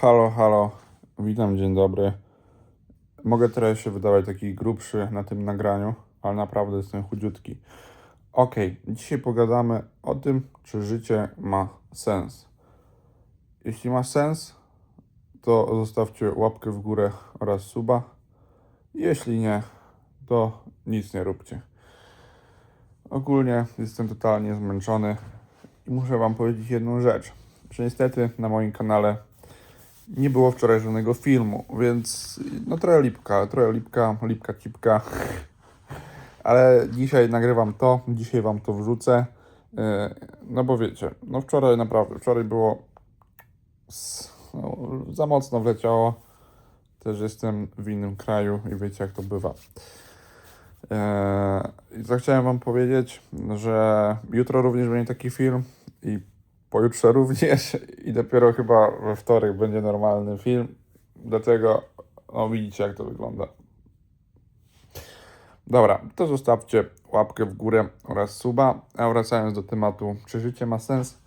Halo, halo, witam, dzień dobry. Mogę teraz się wydawać taki grubszy na tym nagraniu, ale naprawdę jestem chudziutki. Okej, dzisiaj pogadamy o tym, czy życie ma sens. Jeśli ma sens, to zostawcie łapkę w górę oraz suba. Jeśli nie, to nic nie róbcie. Ogólnie jestem totalnie zmęczony i muszę Wam powiedzieć jedną rzecz, że niestety na moim kanale nie było wczoraj żadnego filmu, więc no trochę lipka, trochę lipka, lipka cipka. Ale dzisiaj nagrywam to, dzisiaj wam to wrzucę. Yy, No bo wiecie, no wczoraj naprawdę, wczoraj było no, za mocno wleciało. Też jestem w innym kraju i wiecie jak to bywa. Yy, I co chciałem wam powiedzieć, że jutro również będzie taki film i pojutrze również i dopiero chyba we wtorek będzie normalny film. Dlatego, no widzicie jak to wygląda. Dobra, to zostawcie łapkę w górę oraz suba. A wracając do tematu, czy życie ma sens?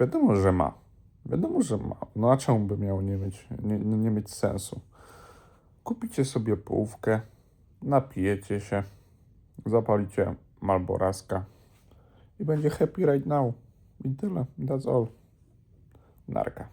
Wiadomo, że ma. Wiadomo, że ma. No a czemu by miało nie mieć, nie, nie mieć sensu? Kupicie sobie połówkę, napijecie się, zapalicie Malboraska i będzie happy right now. I tyle. That's all. Narka.